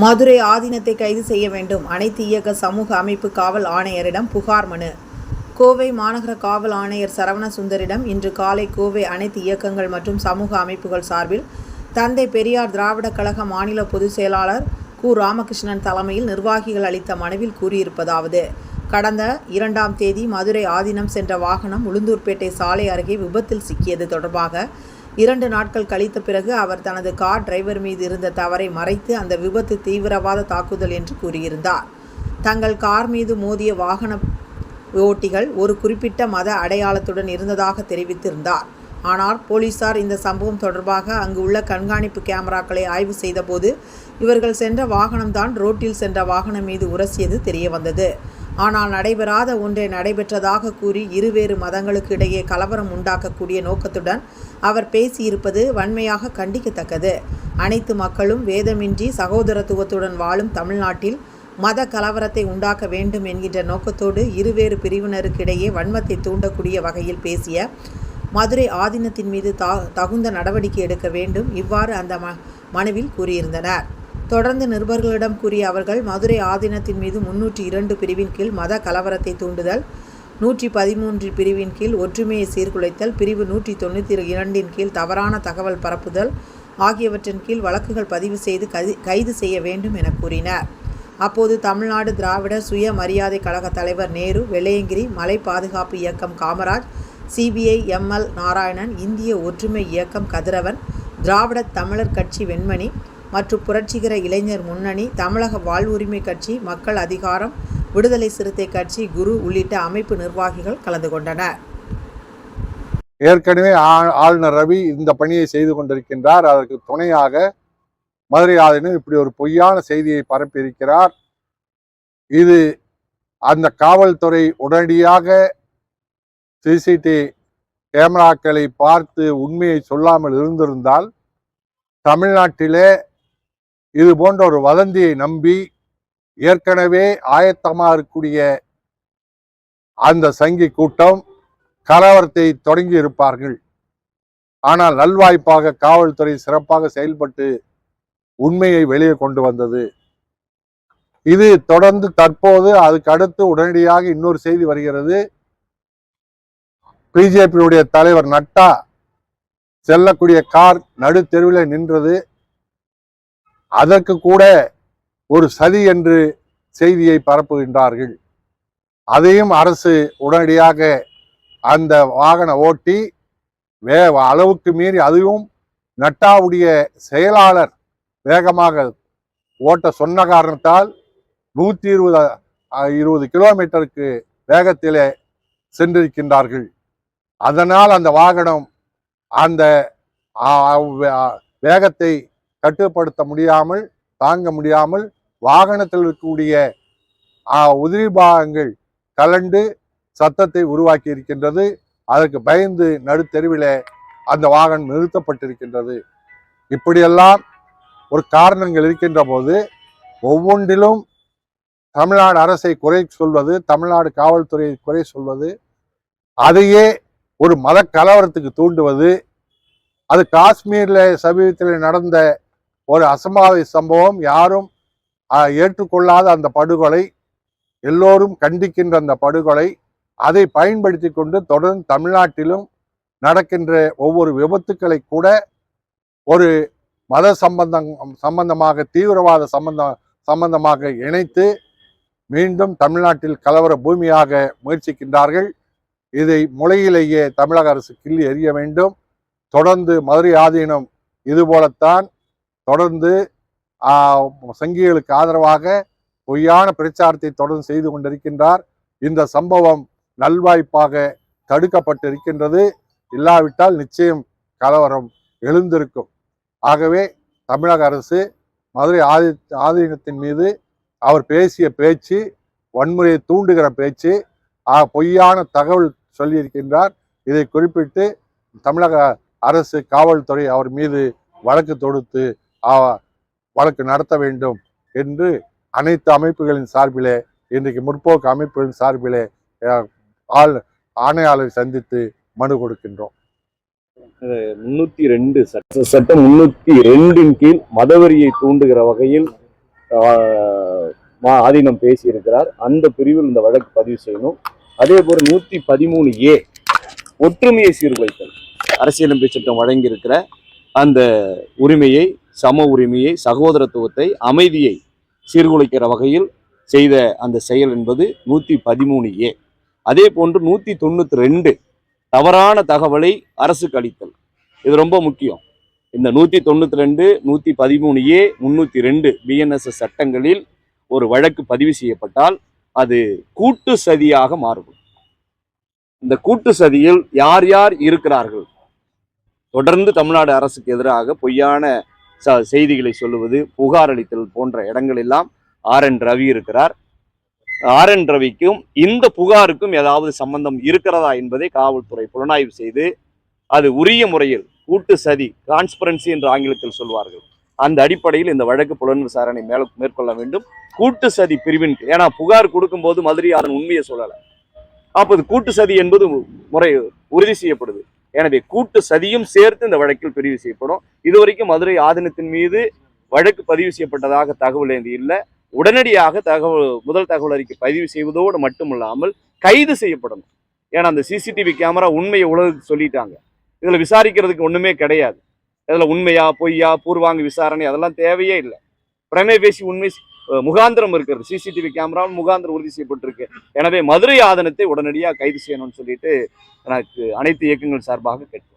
மதுரை ஆதீனத்தை கைது செய்ய வேண்டும். அனைத்து இயக்க சமூக அமைப்பு காவல் ஆணையரிடம் புகார் மனு. கோவை மாநகர காவல் ஆணையர் சரவண சுந்தரிடம் இன்று காலை கோவை அனைத்து இயக்கங்கள் மற்றும் சமூக அமைப்புகள் சார்பில் தந்தை பெரியார் திராவிடக் கழக மாநில பொதுச் செயலாளர் கு. ராமகிருஷ்ணன் தலைமையில் நிர்வாகிகள் அளித்த மனுவில் கூறியிருப்பதாவது கடந்த இரண்டாம் தேதி மதுரை ஆதீனம் சென்ற வாகனம் உளுந்தூர்பேட்டை சாலை அருகே விபத்தில் சிக்கியது தொடர்பாக இரண்டு நாட்கள் கழித்த பிறகு அவர் தனது கார் டிரைவர் மீது இருந்த தவறை மறைத்து அந்த விபத்து தீவிரவாத தாக்குதல் என்று கூறியிருந்தார். தங்கள் கார் மீது மோதிய வாகன ஓட்டிகள் ஒரு குறிப்பிட்ட மத அடையாளத்துடன் இருந்ததாக தெரிவித்திருந்தார். ஆனால் போலீசார் இந்த சம்பவம் தொடர்பாக அங்கு உள்ள கண்காணிப்பு கேமராக்களை ஆய்வு செய்தபோது இவர்கள் சென்ற வாகனம்தான் ரோட்டில் சென்ற வாகனம் மீது உரசியது தெரியவந்தது. ஆனால் நடைபெறாத ஒன்றை நடைபெற்றதாக கூறி இருவேறு மதங்களுக்கு இடையே கலவரம் உண்டாக்கக்கூடிய நோக்கத்துடன் அவர் பேசியிருப்பது வன்மையாக கண்டிக்கத்தக்கது. அனைத்து மக்களும் வேதமின்றி சகோதரத்துவத்துடன் வாழும் தமிழ்நாட்டில் மத கலவரத்தை உண்டாக்க வேண்டும் என்கின்ற நோக்கத்தோடு இருவேறு பிரிவினருக்கிடையே வன்மத்தை தூண்டக்கூடிய வகையில் பேசிய மதுரை ஆதீனத்தின் மீது தா தகுந்த நடவடிக்கை எடுக்க வேண்டும் இவ்வாறு அந்த ம மனுவில் கூறியிருந்தனர். தொடர்ந்து நிருபர்களிடம் கூறிய அவர்கள் மதுரை ஆதீனத்தின் மீது முன்னூற்றி இரண்டு பிரிவின் கீழ் மத கலவரத்தை தூண்டுதல் நூற்றி பதிமூன்று பிரிவின் கீழ் ஒற்றுமையை சீர்குலைத்தல் பிரிவு நூற்றி தொண்ணூற்றி இரண்டின் கீழ் தவறான தகவல் பரப்புதல் ஆகியவற்றின் கீழ் வழக்குகள் பதிவு செய்து கதி கைது செய்ய வேண்டும் என கூறினார். அப்போது தமிழ்நாடு திராவிட சுய மரியாதை கழக தலைவர் நேரு வெள்ளையங்கிரி மலை பாதுகாப்பு இயக்கம் காமராஜ் சிபிஐ எம்எல் நாராயணன் இந்திய ஒற்றுமை இயக்கம் கதிரவன் திராவிட தமிழர் கட்சி வெண்மணி மற்றும் புரட்சிகர இளைஞர் முன்னணி தமிழக வாழ்வுரிமை கட்சி மக்கள் அதிகாரம் விடுதலை சிறுத்தை கட்சி குரு உள்ளிட்ட அமைப்பு நிர்வாகிகள் கலந்து கொண்டனர். ஏற்கனவே ஆ- ஆளுநர் ரவி இந்த பணியை செய்து கொண்டிருக்கின்றார். அதற்கு துணையாக மதுரை ஆளுநர் இப்படி ஒரு பொய்யான செய்தியை பரப்பியிருக்கிறார். இது அந்த காவல்துறை உடனடியாக சிசிடி கேமராக்களை பார்த்து உண்மையை சொல்லாமல் இருந்திருந்தால் தமிழ்நாட்டிலே இது போன்ற ஒரு வதந்தியை நம்பி ஏற்கனவே ஆயத்தமாக இருக்கக்கூடிய அந்த சங்கி கூட்டம் கலவரத்தை தொடங்கி இருப்பார்கள். ஆனால் நல்வாய்ப்பாக காவல்துறை சிறப்பாக செயல்பட்டு உண்மையை வெளியே கொண்டு வந்தது. இது தொடர்ந்து தற்போது அதுக்கு அடுத்து உடனடியாக இன்னொரு செய்தி வருகிறது. பிஜேபியுடைய தலைவர் நட்டா செல்லக்கூடிய கார் நடுத்தெருவில் நின்றது. அதற்கு கூட ஒரு சதி என்று செய்தியை பரப்புகின்றார்கள். அதையும் அரசு உடனடியாக அந்த வாகன ஓட்டி வே அளவுக்கு மீறி அதுவும் நட்டாவுடைய செயலாளர் வேகமாக ஓட்ட சொன்ன காரணத்தால் நூற்றி இருபது இருபது கிலோமீட்டருக்கு வேகத்திலே சென்றிருக்கின்றார்கள். அதனால் அந்த வாகனம் அந்த வேகத்தை கட்டுப்படுத்த முடியாமல் தாங்க முடியாமல் வாகனத்தில் இருக்கக்கூடிய உதிரி பாகங்கள் கலண்டு சத்தத்தை உருவாக்கி இருக்கின்றது. அதற்கு பயந்து நடுத்தெருவில் அந்த வாகனம் நிறுத்தப்பட்டிருக்கின்றது. இப்படியெல்லாம் ஒரு காரணங்கள் இருக்கின்ற போது ஒவ்வொன்றிலும் தமிழ்நாடு அரசை குறை சொல்வது தமிழ்நாடு காவல்துறையை குறை சொல்வது அதையே ஒரு மத கலவரத்துக்கு தூண்டுவது அது காஷ்மீரில் சமீபத்தில் நடந்த ஒரு அசம்பாவித சம்பவம் யாரும் ஏற்றுக்கொள்ளாத அந்த படுகொலை எல்லோரும் கண்டிக்கின்ற அந்த படுகொலை அதை பயன்படுத்தி கொண்டு தொடர்ந்து தமிழ்நாட்டிலும் நடக்கின்ற ஒவ்வொரு விபத்துக்களை கூட ஒரு மத சம்பந்தம் சம்பந்தமாக தீவிரவாத சம்பந்தம் சம்பந்தமாக இணைத்து மீண்டும் தமிழ்நாட்டில் கலவர பூமியாக முயற்சிக்கின்றார்கள். இதை முளையிலேயே தமிழக அரசு கிள்ளி எறிய வேண்டும். தொடர்ந்து மதுரை ஆதீனம் இதுபோலத்தான் தொடர்ந்து சங்கிகளுக்கு ஆதரவாக பொய்யான பிரச்சாரத்தை தொடர்ந்து செய்து கொண்டிருக்கின்றார். இந்த சம்பவம் நல்வாய்ப்பாக தடுக்கப்பட்டிருக்கின்றது. இல்லாவிட்டால் நிச்சயம் கலவரம் எழுந்திருக்கும். ஆகவே தமிழக அரசு மதுரை ஆதி ஆதீனத்தின் மீது அவர் பேசிய பேச்சு வன்முறையை தூண்டுகிற பேச்சு பொய்யான தகவல் சொல்லியிருக்கின்றார். இதை குறிப்பிட்டு தமிழக அரசு காவல்துறை அவர் மீது வழக்கு தொடுத்து வழக்கு நடத்த வேண்டும் என்று அனைத்து அமைப்புகளின் சார்பிலே இன்றைக்கு முற்போக்கு அமைப்புகளின் சார்பிலே ஆள் ஆணையாளரை சந்தித்து மனு கொடுக்கின்றோம். முன்னூத்தி ரெண்டு சட்ட சட்டம் முன்னூத்தி ரெண்டின் கீழ் மதவெறியை தூண்டுகிற வகையில் ஆதீனம் பேசியிருக்கிறார். அந்த பிரிவில் இந்த வழக்கு பதிவு செய்யணும். அதே போல் நூத்தி பதிமூணு ஏ ஒற்றுமையை சீர்குலைத்தல். அரசியலமைப்பு சட்டம் வழங்கியிருக்கிற அந்த உரிமையை சம உரிமையை சகோதரத்துவத்தை அமைதியை சீர்குலைக்கிற வகையில் செய்த அந்த செயல் என்பது நூற்றி பதிமூணு ஏ. அதே போன்று நூற்றி தொண்ணூற்றி ரெண்டு தவறான தகவலை அரசுக்கு அளித்தல். இது ரொம்ப முக்கியம். இந்த நூற்றி தொண்ணூற்றி ரெண்டு நூற்றி பதிமூணு ஏ முந்நூற்றி ரெண்டு பிஎன்எஸ்எஸ் சட்டங்களில் ஒரு வழக்கு பதிவு செய்யப்பட்டால் அது கூட்டு சதியாக மாறும் இந்த கூட்டு சதியில் யார் யார் இருக்கிறார்கள்? தொடர்ந்து தமிழ்நாடு அரசுக்கு எதிராக பொய்யான ச- செய்திகளை சொல்லுவது புகார் அளித்தல் போன்ற இடங்களெல்லாம் ஆர் என் ரவி இருக்கிறார். ஆர் என் ரவிக்கும் இந்த புகாருக்கும் ஏதாவது சம்பந்தம் இருக்கிறதா என்பதை காவல்துறை புலனாய்வு செய்து அது உரிய முறையில் கூட்டு சதி டிரான்ஸ்பரன்சி என்று ஆங்கிலத்தில் சொல்வார்கள். அந்த அடிப்படையில் இந்த வழக்கு புலன் விசாரணை மேல மேற்கொள்ள வேண்டும். கூட்டு சதி பிரிவின் ஏன்னா புகார் கொடுக்கும்போது மதுரை அதன் உண்மையை சொல்லலை. அப்போது கூட்டு சதி என்பது முறை உறுதி செய்யப்படுது. எனவே கூட்டு சதியும் சேர்த்து இந்த வழக்கில் பதிவு செய்யப்படும். இதுவரைக்கும் மதுரை ஆதீனத்தின் மீது வழக்கு பதிவு செய்யப்பட்டதாக தகவல் ஏந்தி இல்லை. உடனடியாக தகவல் முதல் தகவல் அறிக்கை பதிவு செய்வதோடு மட்டுமில்லாமல் கைது செய்யப்படணும். ஏன்னா அந்த சிசிடிவி கேமரா உண்மையை உலகத்துக்கு சொல்லிட்டாங்க. இதுல விசாரிக்கிறதுக்கு ஒண்ணுமே கிடையாது. இதுல உண்மையா பொய்யா பூர்வாங்க விசாரணை அதெல்லாம் தேவையே இல்லை. பிரமே பேசி உண்மை முகாந்திரம் இருக்கிறது. சிசிடிவி கேமரா முகாந்திரம் உறுதி செய்யப்பட்டிருக்கு. எனவே மதுரை ஆதனத்தை உடனடியாக கைது செய்யணும்னு சொல்லிட்டு எனக்கு அனைத்து இயக்கங்கள் சார்பாக கேட்டு